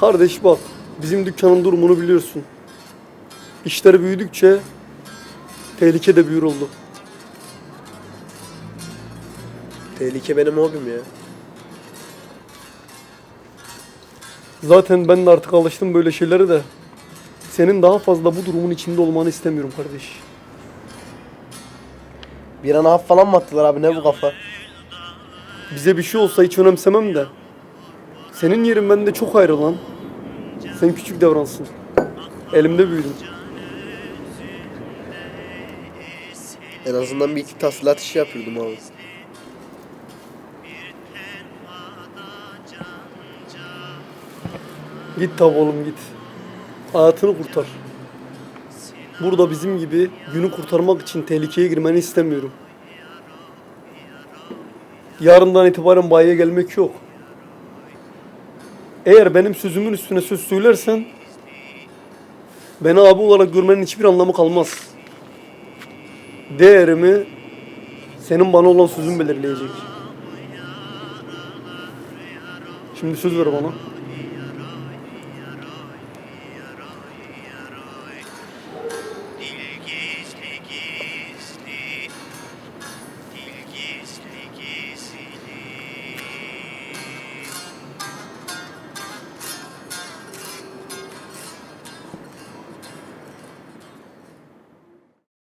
Kardeş bak bizim dükkanın durumunu biliyorsun. İşler büyüdükçe tehlike de büyür oldu. Tehlike benim hobim ya. Zaten ben de artık alıştım böyle şeylere de. Senin daha fazla bu durumun içinde olmanı istemiyorum kardeş. Bir an haf falan mı attılar abi ne bu kafa? Bize bir şey olsa hiç önemsemem de. Senin yerin bende çok ayrı lan. Sen küçük davransın. Elimde büyüdün. En azından bir iki tahsilat işi yapıyordum abi. Git tabi oğlum git. Hayatını kurtar. Burada bizim gibi günü kurtarmak için tehlikeye girmeni istemiyorum. Yarından itibaren bayiye gelmek yok. Eğer benim sözümün üstüne söz söylersen beni abi olarak görmenin hiçbir anlamı kalmaz. Değerimi senin bana olan sözün belirleyecek. Şimdi söz ver bana.